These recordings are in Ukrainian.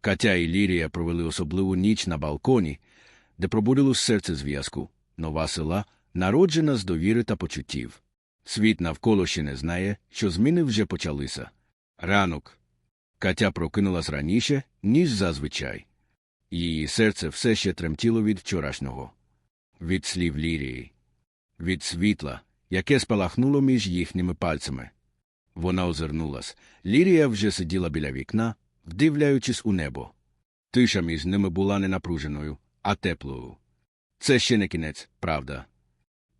Катя і Лірія провели особливу ніч на балконі, де пробудилось серце зв'язку, нова села, народжена з довіри та почуттів. Світ навколо ще не знає, що зміни вже почалися. Ранок. Катя прокинулась раніше, ніж зазвичай. Її серце все ще тремтіло від вчорашнього, від слів Лірії, від світла, яке спалахнуло між їхніми пальцями. Вона озирнулась. Лірія вже сиділа біля вікна, вдивляючись у небо. Тиша між ними була не напруженою, а теплою. Це ще не кінець, правда.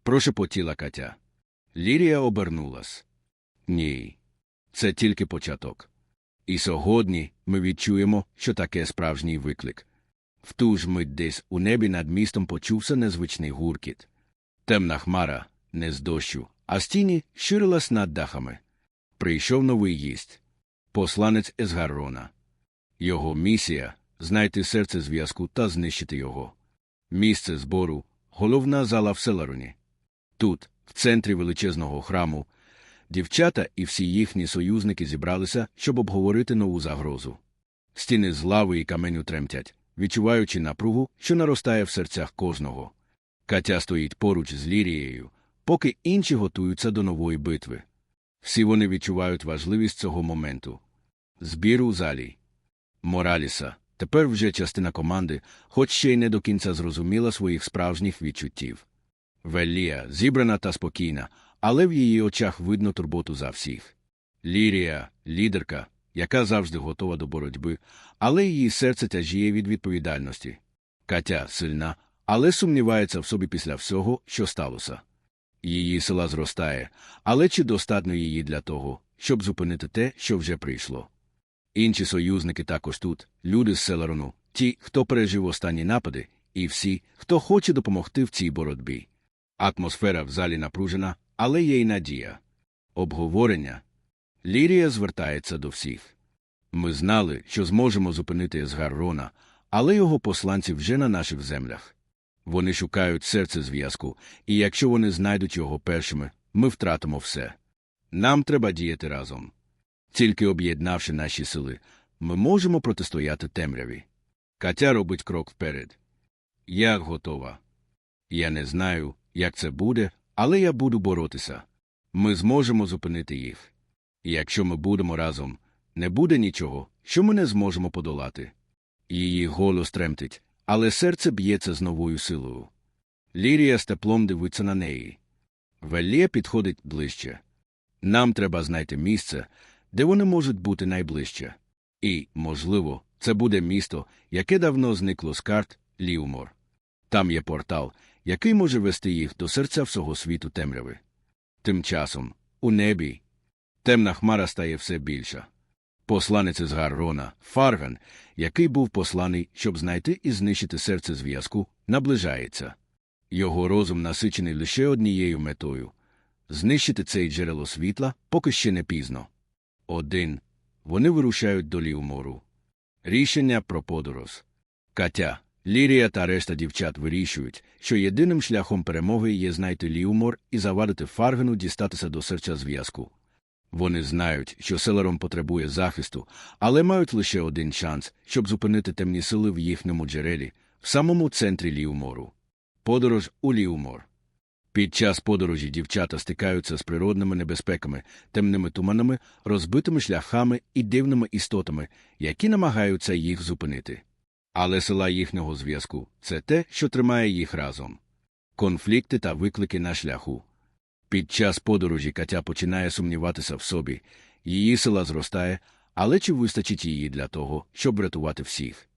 Прошепотіла Катя. Лірія обернулась. Ні. Це тільки початок. І сьогодні ми відчуємо, що таке справжній виклик. В ту ж мить десь у небі над містом почувся незвичний гуркіт. Темна хмара, не з дощу, а з тіні ширилась над дахами. Прийшов новий гість. Посланець Езгаррона. Його місія знайти серце зв'язку та знищити його. Місце збору головна зала в Селароні. Тут, в центрі величезного храму, дівчата і всі їхні союзники зібралися, щоб обговорити нову загрозу. Стіни з лави і каменю тремтять, відчуваючи напругу, що наростає в серцях кожного. Катя стоїть поруч з Лірією, поки інші готуються до нової битви. Всі вони відчувають важливість цього моменту. Збір у залі. Мораліса, тепер вже частина команди, хоч ще й не до кінця зрозуміла своїх справжніх відчуттів. Велія зібрана та спокійна, але в її очах видно турботу за всіх. Лірія, лідерка, яка завжди готова до боротьби, але її серце тяжіє від відповідальності. Катя сильна, але сумнівається в собі після всього, що сталося. Її сила зростає, але чи достатньо її для того, щоб зупинити те, що вже прийшло? Інші союзники також тут, люди з Селерону, ті, хто пережив останні напади, і всі, хто хоче допомогти в цій боротьбі. Атмосфера в залі напружена, але є й надія. Обговорення. Лірія звертається до всіх. Ми знали, що зможемо зупинити Есгаррона, але його посланці вже на наших землях. Вони шукають серце зв'язку, і якщо вони знайдуть його першими, ми втратимо все. Нам треба діяти разом. Тільки об'єднавши наші сили, ми можемо протистояти темряві. Катя робить крок вперед. Я готова. Я не знаю, як це буде, але я буду боротися. Ми зможемо зупинити їх. І якщо ми будемо разом, не буде нічого, що ми не зможемо подолати. Її голос тремтить, але серце б'ється з новою силою. Лірія з теплом дивиться на неї. Велія підходить ближче. Нам треба знайти місце, де вони можуть бути найближче. І, можливо, це буде місто, яке давно зникло з карт Ліумор. Там є портал, який може вести їх до серця всього світу темряви. Тим часом, у небі, темна хмара стає все більша. Посланець з Гаррона, Фарган, який був посланий, щоб знайти і знищити серце зв'язку, наближається. Його розум насичений лише однією метою знищити цей джерело світла, поки ще не пізно. Один. Вони вирушають до Ліумору. Рішення про подорож. Катя, Лірія та решта дівчат вирішують, що єдиним шляхом перемоги є знайти Ліумор і завадити Фаргану дістатися до серця зв'язку. Вони знають, що селером потребує захисту, але мають лише один шанс, щоб зупинити темні сили в їхньому джерелі, в самому центрі Ліумору. Подорож у Ліумор. Під час подорожі дівчата стикаються з природними небезпеками, темними туманами, розбитими шляхами і дивними істотами, які намагаються їх зупинити. Але села їхнього зв'язку це те, що тримає їх разом. Конфлікти та виклики на шляху. Під час подорожі Катя починає сумніватися в собі, її сила зростає, але чи вистачить її для того, щоб врятувати всіх?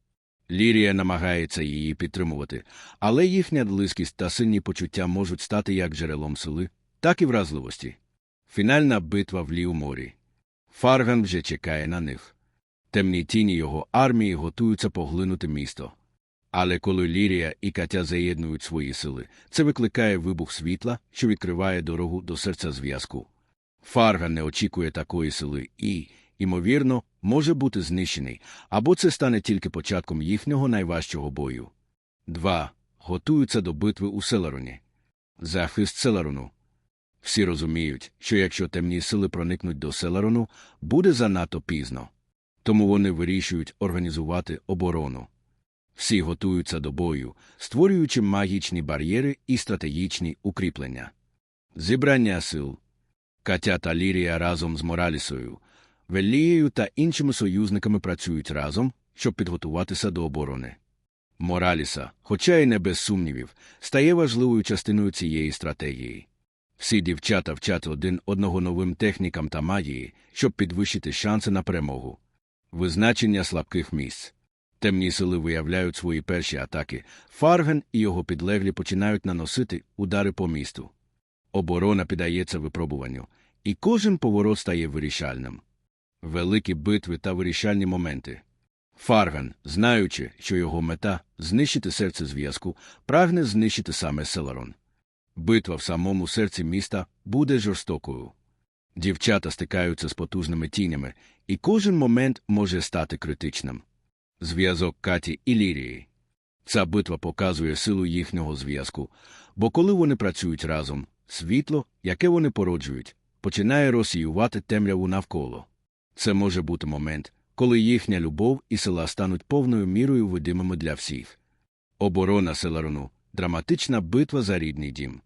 Лірія намагається її підтримувати, але їхня близькість та сильні почуття можуть стати як джерелом сили, так і вразливості. Фінальна битва в Ліуморі. Фарган вже чекає на них. Темні тіні його армії готуються поглинути місто. Але коли Лірія і Катя заєднують свої сили, це викликає вибух світла, що відкриває дорогу до серця зв'язку. Фарган не очікує такої сили і, ймовірно, може бути знищений, або це стане тільки початком їхнього найважчого бою. 2. Готуються до битви у Селароні. Захист Селарону. Всі розуміють, що якщо темні сили проникнуть до Селарону, буде занадто пізно. Тому вони вирішують організувати оборону. Всі готуються до бою, створюючи магічні бар'єри і стратегічні укріплення. Зібрання сил Катя та Лірія разом з Моралісою, Велією та іншими союзниками працюють разом, щоб підготуватися до оборони. Мораліса, хоча й не без сумнівів, стає важливою частиною цієї стратегії. Всі дівчата вчать один одного новим технікам та магії, щоб підвищити шанси на перемогу. Визначення слабких місць. Темні сили виявляють свої перші атаки. Фарген і його підлеглі починають наносити удари по місту. Оборона піддається випробуванню, і кожен поворот стає вирішальним. Великі битви та вирішальні моменти. Фарган, знаючи, що його мета знищити серце зв'язку, прагне знищити саме Селарон. Битва в самому серці міста буде жорстокою. Дівчата стикаються з потужними тінями, і кожен момент може стати критичним. Зв'язок Каті і Лірії. Ця битва показує силу їхнього зв'язку, бо коли вони працюють разом, світло, яке вони породжують, починає розсіювати темряву навколо. Це може бути момент, коли їхня любов і сила стануть повною мірою видимими для всіх. Оборона Селарону драматична битва за рідний дім.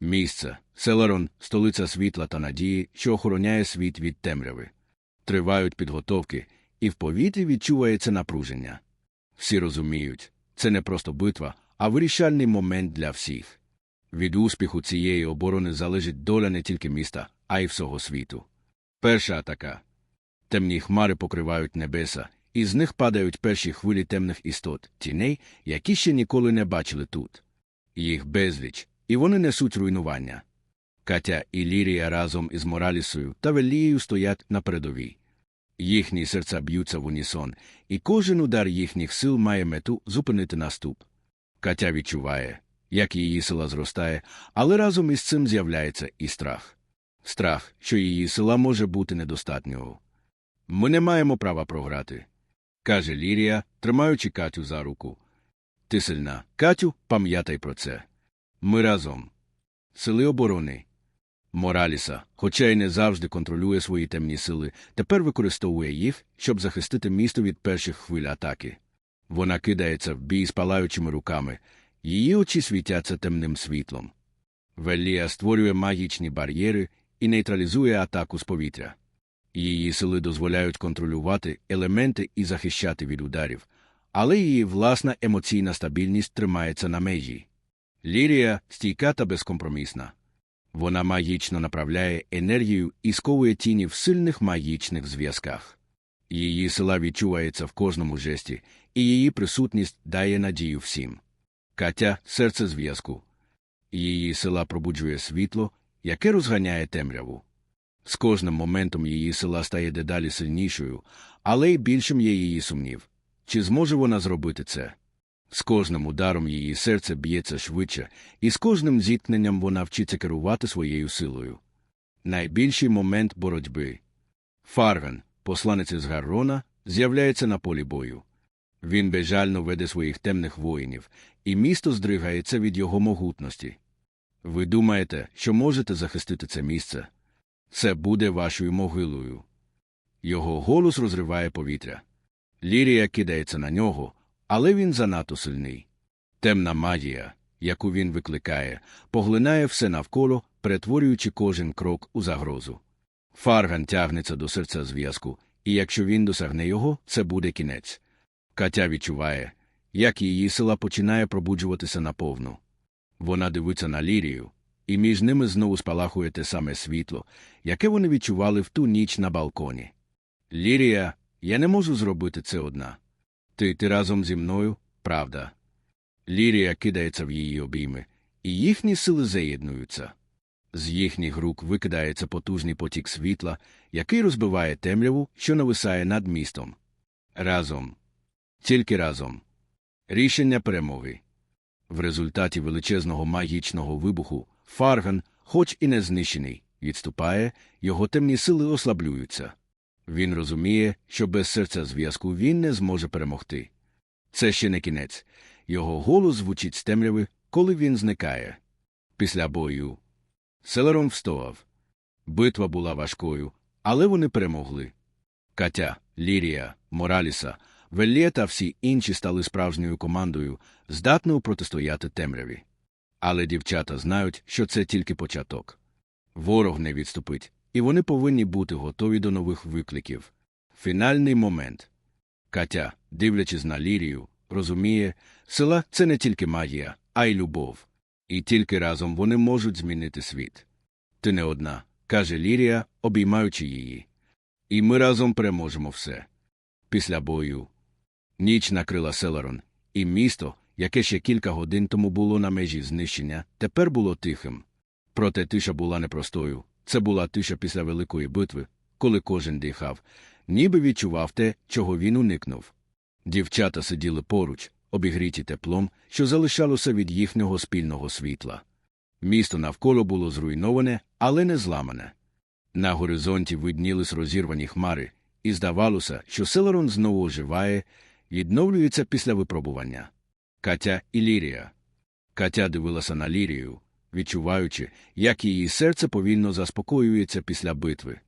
Місце Селарон, столиця світла та надії, що охороняє світ від темряви. Тривають підготовки, і в повітрі відчувається напруження. Всі розуміють, це не просто битва, а вирішальний момент для всіх. Від успіху цієї оборони залежить доля не тільки міста, а й всього світу. Перша атака. Темні хмари покривають небеса, і з них падають перші хвилі темних істот, тіней, які ще ніколи не бачили тут. Їх безліч, і вони несуть руйнування. Катя і Лірія разом із Моралісою та Велією стоять на передовій. Їхні серця б'ються в унісон, і кожен удар їхніх сил має мету зупинити наступ. Катя відчуває, як її сила зростає, але разом із цим з'являється і страх. Страх, що її сила може бути недостатньою. Ми не маємо права програти, каже Лірія, тримаючи Катю за руку. Ти сильна. Катю, пам'ятай про це. Ми разом. Сили оборони. Мораліса, хоча й не завжди контролює свої темні сили, тепер використовує їх, щоб захистити місто від перших хвиль атаки. Вона кидається в бій з палаючими руками, її очі світяться темним світлом. Велія створює магічні бар'єри і нейтралізує атаку з повітря. Її сили дозволяють контролювати елементи і захищати від ударів, але її власна емоційна стабільність тримається на межі. Лірія стійка та безкомпромісна. Вона магічно направляє енергію і сковує тіні в сильних магічних зв'язках. Її сила відчувається в кожному жесті, і її присутність дає надію всім. Катя серце зв'язку. Її сила пробуджує світло, яке розганяє темряву. З кожним моментом її сила стає дедалі сильнішою, але й більшим є її сумнів. Чи зможе вона зробити це? З кожним ударом її серце б'ється швидше, і з кожним зіткненням вона вчиться керувати своєю силою. Найбільший момент боротьби. Фарган, посланець із Гаррона, з'являється на полі бою. Він безжально веде своїх темних воїнів, і місто здригається від його могутності. Ви думаєте, що можете захистити це місце? Це буде вашою могилою. Його голос розриває повітря. Лірія кидається на нього, але він занадто сильний. Темна магія, яку він викликає, поглинає все навколо, перетворюючи кожен крок у загрозу. Фарган тягнеться до серця зв'язку, і якщо він досягне його, це буде кінець. Катя відчуває, як її сила починає пробуджуватися наповну. Вона дивиться на лірію, і між ними знову спалахує те саме світло, яке вони відчували в ту ніч на балконі. Лірія, я не можу зробити це одна. Ти ти разом зі мною, правда. Лірія кидається в її обійми, і їхні сили заєднуються. З їхніх рук викидається потужний потік світла, який розбиває темряву, що нависає над містом. Разом. Тільки разом. Рішення перемоги. В результаті величезного магічного вибуху Фарган, хоч і не знищений, відступає, його темні сили ослаблюються. Він розуміє, що без серця зв'язку він не зможе перемогти. Це ще не кінець. Його голос звучить з темряви, коли він зникає. Після бою. Селером встояв. Битва була важкою, але вони перемогли. Катя, Лірія, Мораліса, Веллє та всі інші стали справжньою командою, здатною протистояти темряві. Але дівчата знають, що це тільки початок. Ворог не відступить, і вони повинні бути готові до нових викликів. Фінальний момент. Катя, дивлячись на Лірію, розуміє, сила це не тільки магія, а й любов. І тільки разом вони можуть змінити світ. Ти не одна, каже Лірія, обіймаючи її. І ми разом переможемо все. Після бою. Ніч накрила Селарон, і місто, яке ще кілька годин тому було на межі знищення, тепер було тихим. Проте тиша була непростою. Це була тиша після великої битви, коли кожен дихав, ніби відчував те, чого він уникнув. Дівчата сиділи поруч, обігріті теплом, що залишалося від їхнього спільного світла. Місто навколо було зруйноване, але не зламане. На горизонті виднілись розірвані хмари, і здавалося, що Селерон знову оживає, відновлюється після випробування. Катя і Лірія. Катя дивилася на Лірію, відчуваючи, як її серце повільно заспокоюється після битви.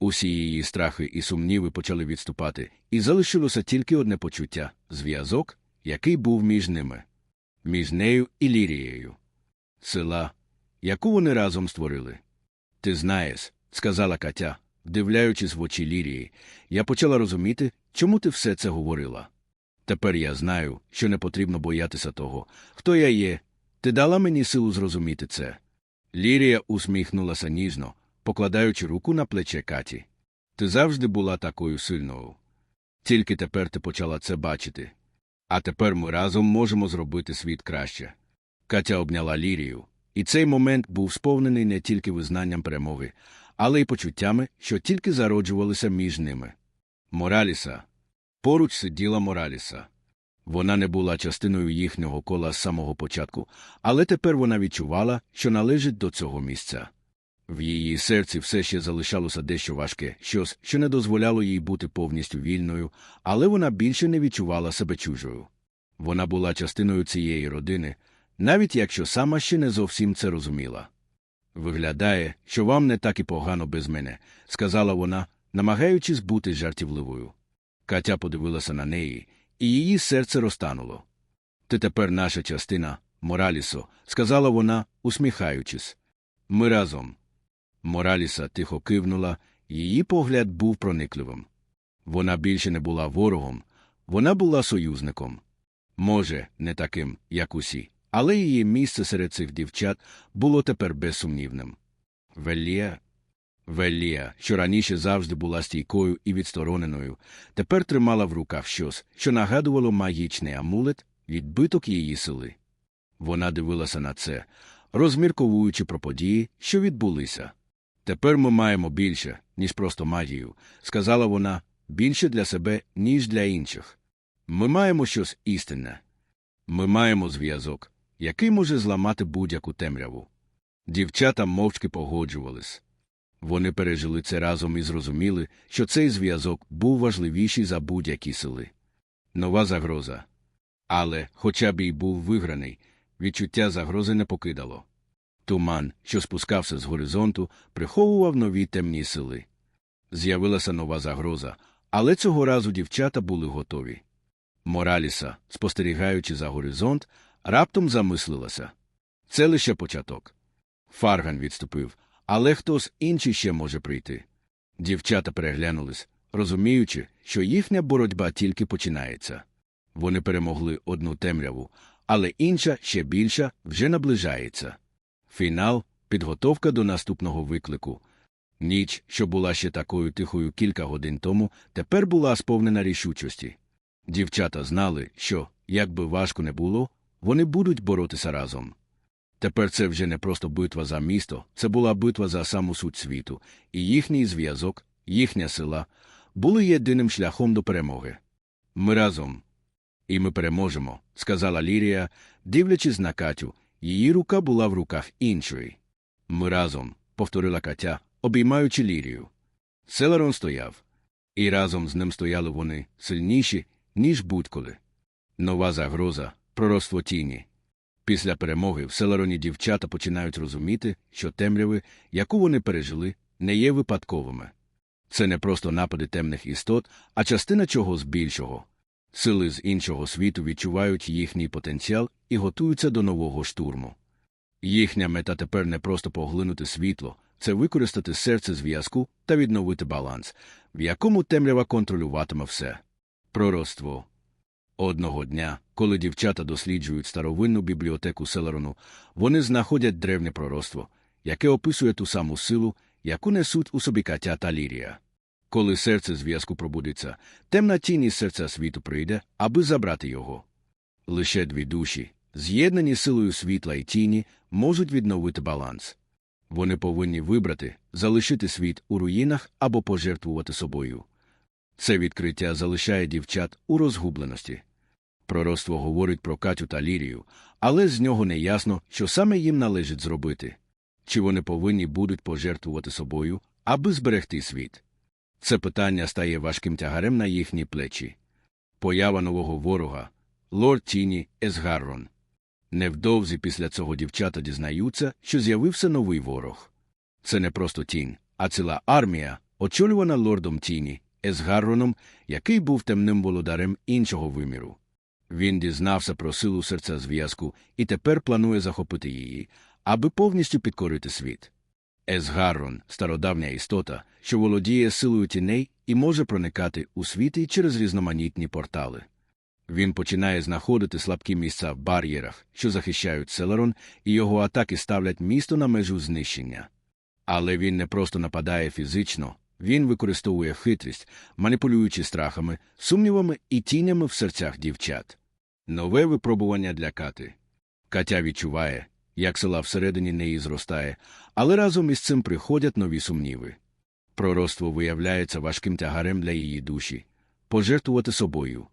Усі її страхи і сумніви почали відступати, і залишилося тільки одне почуття зв'язок, який був між ними, між нею і Лірією. Сила, яку вони разом створили. Ти знаєш, сказала Катя, вдивляючись в очі Лірії, я почала розуміти, чому ти все це говорила. Тепер я знаю, що не потрібно боятися того, хто я є. Ти дала мені силу зрозуміти це. Лірія усміхнулася ніжно, покладаючи руку на плече Каті. Ти завжди була такою сильною. Тільки тепер ти почала це бачити. А тепер ми разом можемо зробити світ краще. Катя обняла Лірію, і цей момент був сповнений не тільки визнанням перемоги, але й почуттями, що тільки зароджувалися між ними. Мораліса. Поруч сиділа Мораліса. Вона не була частиною їхнього кола з самого початку, але тепер вона відчувала, що належить до цього місця. В її серці все ще залишалося дещо важке, щось, що не дозволяло їй бути повністю вільною, але вона більше не відчувала себе чужою. Вона була частиною цієї родини, навіть якщо сама ще не зовсім це розуміла. Виглядає, що вам не так і погано без мене, сказала вона, намагаючись бути жартівливою. Катя подивилася на неї, і її серце розтануло. Ти тепер наша частина, Моралісо, сказала вона, усміхаючись. Ми разом. Мораліса тихо кивнула, її погляд був проникливим. Вона більше не була ворогом, вона була союзником. Може, не таким, як усі, але її місце серед цих дівчат було тепер безсумнівним. Велія. Велія, що раніше завжди була стійкою і відстороненою, тепер тримала в руках щось, що нагадувало магічний амулет, відбиток її сили. Вона дивилася на це, розмірковуючи про події, що відбулися. Тепер ми маємо більше, ніж просто магію, сказала вона, більше для себе, ніж для інших. Ми маємо щось істинне. Ми маємо зв'язок, який може зламати будь-яку темряву. Дівчата мовчки погоджувались. Вони пережили це разом і зрозуміли, що цей зв'язок був важливіший за будь-які сили. Нова загроза. Але, хоча б і був виграний, відчуття загрози не покидало. Туман, що спускався з горизонту, приховував нові темні сили. З'явилася нова загроза, але цього разу дівчата були готові. Мораліса, спостерігаючи за горизонт, раптом замислилася. Це лише початок. Фарган відступив, але хтось інший ще може прийти. Дівчата переглянулись, розуміючи, що їхня боротьба тільки починається. Вони перемогли одну темряву, але інша, ще більша, вже наближається. Фінал підготовка до наступного виклику. Ніч, що була ще такою тихою кілька годин тому, тепер була сповнена рішучості. Дівчата знали, що, як би важко не було, вони будуть боротися разом. Тепер це вже не просто битва за місто, це була битва за саму суть світу, і їхній зв'язок, їхня сила були єдиним шляхом до перемоги. Ми разом. І ми переможемо, сказала Лірія, дивлячись на Катю, її рука була в руках іншої. Ми разом, повторила Катя, обіймаючи Лірію. Селерон стояв, і разом з ним стояли вони сильніші, ніж будь-коли. Нова загроза, пророцтво тіні. Після перемоги в Селероні дівчата починають розуміти, що темряви, яку вони пережили, не є випадковими. Це не просто напади темних істот, а частина чогось більшого. Сили з іншого світу відчувають їхній потенціал і готуються до нового штурму. Їхня мета тепер не просто поглинути світло, це використати серце зв'язку та відновити баланс, в якому темрява контролюватиме все. Пророцтво. Одного дня, коли дівчата досліджують старовинну бібліотеку Селерону, вони знаходять древнє пророцтво, яке описує ту саму силу, яку несуть у собі Катя та Лірія. Коли серце зв'язку пробудиться, темна тінь із серця світу прийде, аби забрати його. Лише дві душі, з'єднані силою світла і тіні, можуть відновити баланс. Вони повинні вибрати, залишити світ у руїнах або пожертвувати собою. Це відкриття залишає дівчат у розгубленості. Пророцтво говорить про Катю та Лірію, але з нього не ясно, що саме їм належить зробити. Чи вони повинні будуть пожертвувати собою, аби зберегти світ? Це питання стає важким тягарем на їхні плечі. Поява нового ворога лорд Тіні Есгаррон. Невдовзі після цього дівчата дізнаються, що з'явився новий ворог. Це не просто тінь, а ціла армія, очолювана лордом Тіні, Есгарроном, який був темним володарем іншого виміру. Він дізнався про силу серця зв'язку і тепер планує захопити її, аби повністю підкорити світ. Есгаррон – стародавня істота, що володіє силою тіней і може проникати у світи через різноманітні портали. Він починає знаходити слабкі місця в бар'єрах, що захищають Селерон, і його атаки ставлять місто на межу знищення. Але він не просто нападає фізично, він використовує хитрість, маніпулюючи страхами, сумнівами і тінями в серцях дівчат. Нове випробування для Кати. Катя відчуває, як села всередині неї зростає, але разом із цим приходять нові сумніви. Пророцтво виявляється важким тягарем для її душі пожертвувати собою.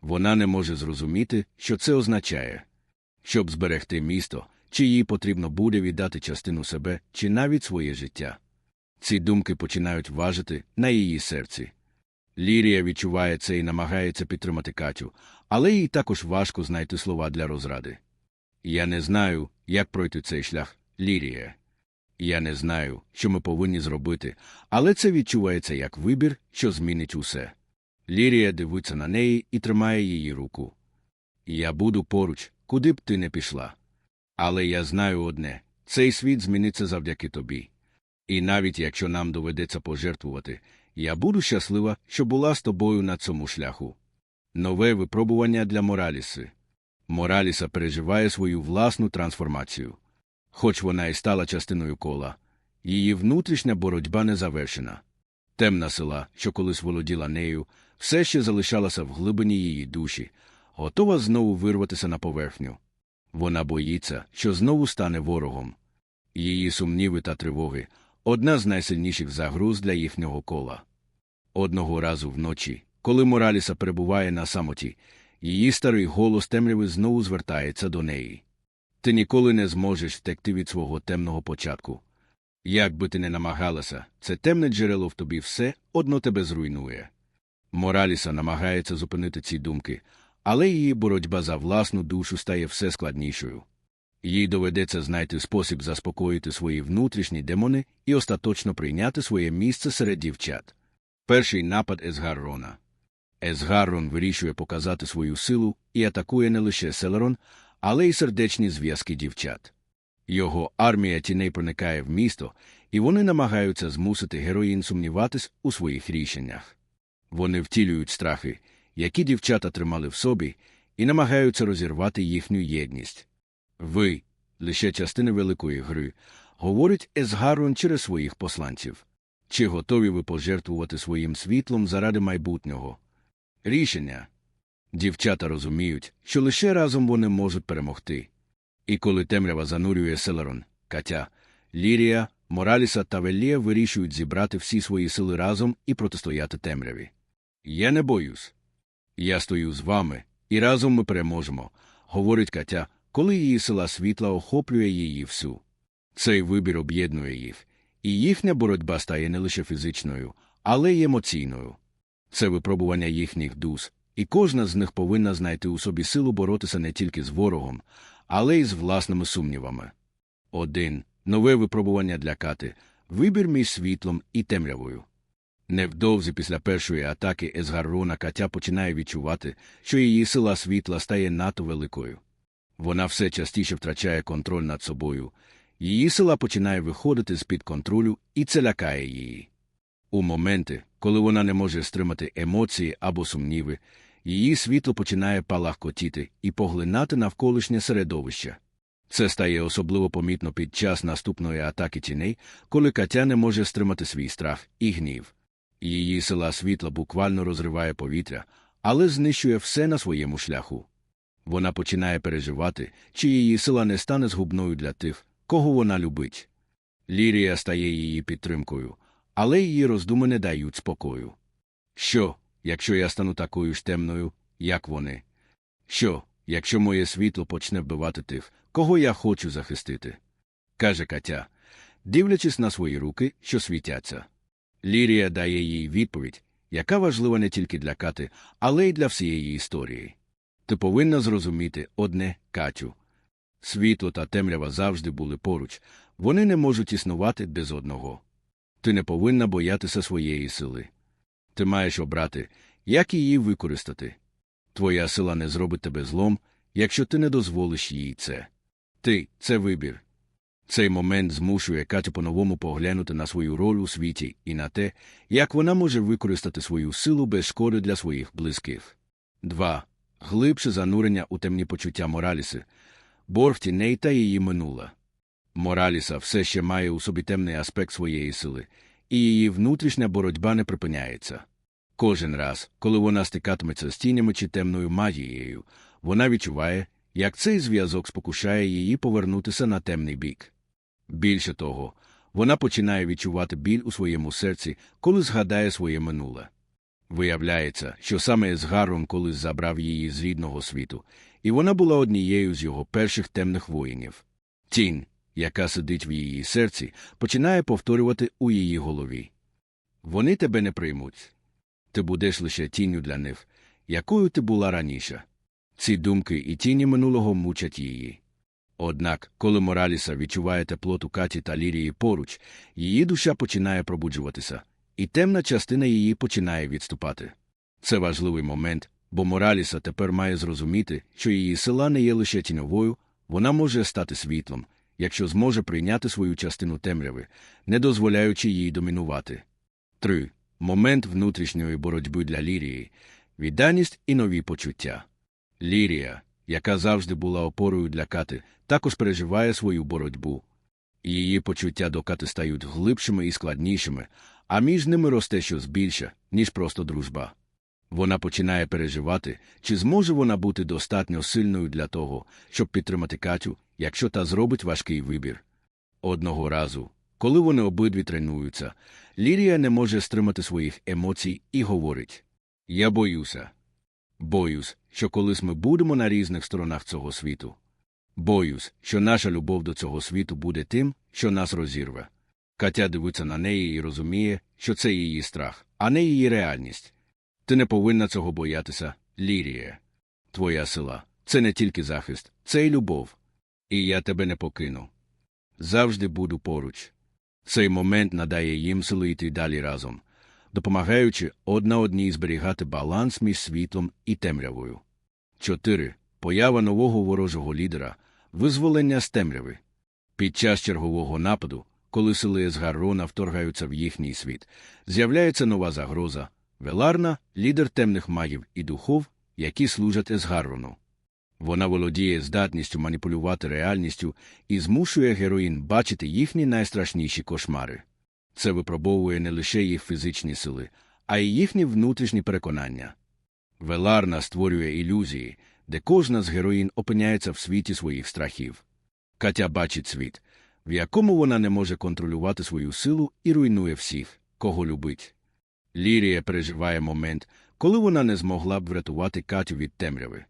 Вона не може зрозуміти, що це означає. Щоб зберегти місто, чи їй потрібно буде віддати частину себе, чи навіть своє життя. Ці думки починають важити на її серці. Лірія відчуває це і намагається підтримати Катю, але їй також важко знайти слова для розради. Я не знаю, як пройти цей шлях, Лірія. Я не знаю, що ми повинні зробити, але це відчувається як вибір, що змінить усе. Лірія дивиться на неї і тримає її руку. Я буду поруч, куди б ти не пішла. Але я знаю одне цей світ зміниться завдяки тобі. І навіть якщо нам доведеться пожертвувати, я буду щаслива, що була з тобою на цьому шляху. Нове випробування для Мораліси. Мораліса переживає свою власну трансформацію. Хоч вона і стала частиною кола, її внутрішня боротьба не завершена. Темна сила, що колись володіла нею, все ще залишалася в глибині її душі, готова знову вирватися на поверхню. Вона боїться, що знову стане ворогом. Її сумніви та тривоги одна з найсильніших загроз для їхнього кола. Одного разу вночі, коли Мораліса перебуває на самоті, її старий голос темряви знову звертається до неї. Ти ніколи не зможеш втекти від свого темного початку. Як би ти не намагалася, це темне джерело в тобі все одно тебе зруйнує. Мораліса намагається зупинити ці думки, але її боротьба за власну душу стає все складнішою. Їй доведеться знайти спосіб заспокоїти свої внутрішні демони і остаточно прийняти своє місце серед дівчат. Перший напад Есгаррона. Есгаррон вирішує показати свою силу і атакує не лише Селерон, але й сердечні зв'язки дівчат. Його армія тіней проникає в місто, і вони намагаються змусити героїн сумніватись у своїх рішеннях. Вони втілюють страхи, які дівчата тримали в собі, і намагаються розірвати їхню єдність. Ви, лише частина великої гри, говорить Есгарон через своїх посланців. Чи готові ви пожертвувати своїм світлом заради майбутнього? Рішення. Дівчата розуміють, що лише разом вони можуть перемогти. І коли темрява занурює Селерон, Катя, Лірія, Мораліса та Велія вирішують зібрати всі свої сили разом і протистояти темряві. Я не боюсь. Я стою з вами, і разом ми переможемо, говорить Катя, коли її сила світла охоплює її всю. Цей вибір об'єднує їх, і їхня боротьба стає не лише фізичною, але й емоційною. Це випробування їхніх душ, і кожна з них повинна знайти у собі силу боротися не тільки з ворогом, але й з власними сумнівами. Один нове випробування для кати вибір між світлом і темрявою. Невдовзі після першої атаки Есгаррона Катя починає відчувати, що її сила світла стає надто великою. Вона все частіше втрачає контроль над собою, її сила починає виходити з-під контролю, і це лякає її. У моменти, коли вона не може стримати емоції або сумніви, її світло починає палахкотіти і поглинати навколишнє середовище. Це стає особливо помітно під час наступної атаки тіней, коли Катя не може стримати свій страх і гнів. Її сила світла буквально розриває повітря, але знищує все на своєму шляху. Вона починає переживати, чи її сила не стане згубною для тих, кого вона любить. Лірія стає її підтримкою, але її роздуми не дають спокою. Що, якщо я стану такою ж темною, як вони? Що, якщо моє світло почне вбивати тих, кого я хочу захистити? каже Катя, дивлячись на свої руки, що світяться. Лірія дає їй відповідь, яка важлива не тільки для Кати, але й для всієї історії. Ти повинна зрозуміти одне, Катю. Світло та темрява завжди були поруч, вони не можуть існувати без одного. Ти не повинна боятися своєї сили. Ти маєш обрати, як її використати. Твоя сила не зробить тебе злом, якщо ти не дозволиш їй це. Ти це вибір. Цей момент змушує Катю по-новому поглянути на свою роль у світі і на те, як вона може використати свою силу без шкоди для своїх близьких. 2. Глибше занурення у темні почуття Мораліси, борг тіней та її минула. Мораліса все ще має у собі темний аспект своєї сили, і її внутрішня боротьба не припиняється. Кожен раз, коли вона стикатиметься з тінями чи темною магією, вона відчуває, як цей зв'язок спокушає її повернутися на темний бік. Більше того, вона починає відчувати біль у своєму серці, коли згадає своє минуле. Виявляється, що саме Есгарон колись забрав її з рідного світу, і вона була однією з його перших темних воїнів. Тінь, яка сидить в її серці, починає повторювати у її голові. Вони тебе не приймуть. Ти будеш лише тінню для них, якою ти була раніше. Ці думки і тіні минулого мучать її. Однак, коли Мораліса відчуває теплоту Каті та Лірії поруч, її душа починає пробуджуватися, і темна частина її починає відступати. Це важливий момент, бо Мораліса тепер має зрозуміти, що її сила не є лише тіньовою, вона може стати світлом, якщо зможе прийняти свою частину темряви, не дозволяючи їй домінувати. 3. Момент внутрішньої боротьби для Лірії відданість і нові почуття. Лірія, яка завжди була опорою для Кати, також переживає свою боротьбу. Її почуття до Кати стають глибшими і складнішими, а між ними росте щось більше, ніж просто дружба. Вона починає переживати, чи зможе вона бути достатньо сильною для того, щоб підтримати Катю, якщо та зробить важкий вибір. Одного разу, коли вони обидві тренуються, Лірія не може стримати своїх емоцій і говорить Я боюся. Боюсь, що колись ми будемо на різних сторонах цього світу. Боюсь, що наша любов до цього світу буде тим, що нас розірве. Катя дивиться на неї і розуміє, що це її страх, а не її реальність. Ти не повинна цього боятися, Лірія. Твоя сила це не тільки захист, це й любов. І я тебе не покину. Завжди буду поруч. Цей момент надає їм сили йти далі разом, допомагаючи одна одній зберігати баланс між світлом і темрявою. 4. Поява нового ворожого лідера визволення з темряви. Під час чергового нападу, коли сили Есгаррона вторгаються в їхній світ, з'являється нова загроза Веларна, лідер темних магів і духов, які служать Есгаррону. Вона володіє здатністю маніпулювати реальністю і змушує героїн бачити їхні найстрашніші кошмари. Це випробовує не лише їх фізичні сили, а й їхні внутрішні переконання. Веларна створює ілюзії, де кожна з героїн опиняється в світі своїх страхів. Катя бачить світ, в якому вона не може контролювати свою силу і руйнує всіх, кого любить. Лірія переживає момент, коли вона не змогла б врятувати Катю від темряви.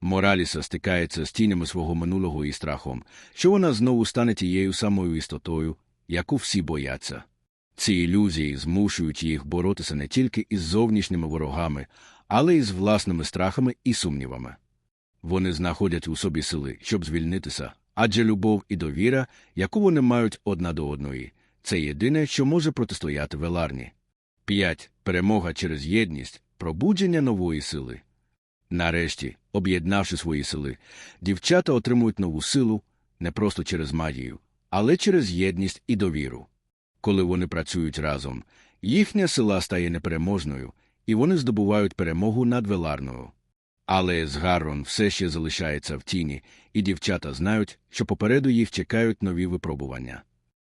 Мораліса стикається з тінями свого минулого і страхом, що вона знову стане тією самою істотою, яку всі бояться. Ці ілюзії змушують їх боротися не тільки із зовнішніми ворогами, але й з власними страхами і сумнівами. Вони знаходять у собі сили, щоб звільнитися, адже любов і довіра, яку вони мають одна до одної, це єдине, що може протистояти веларні. 5. Перемога через єдність, пробудження нової сили. Нарешті, об'єднавши свої сили, дівчата отримують нову силу не просто через магію, але через єдність і довіру. Коли вони працюють разом, їхня сила стає непереможною, і вони здобувають перемогу над Веларною. Але Згаррон все ще залишається в тіні, і дівчата знають, що попереду їх чекають нові випробування.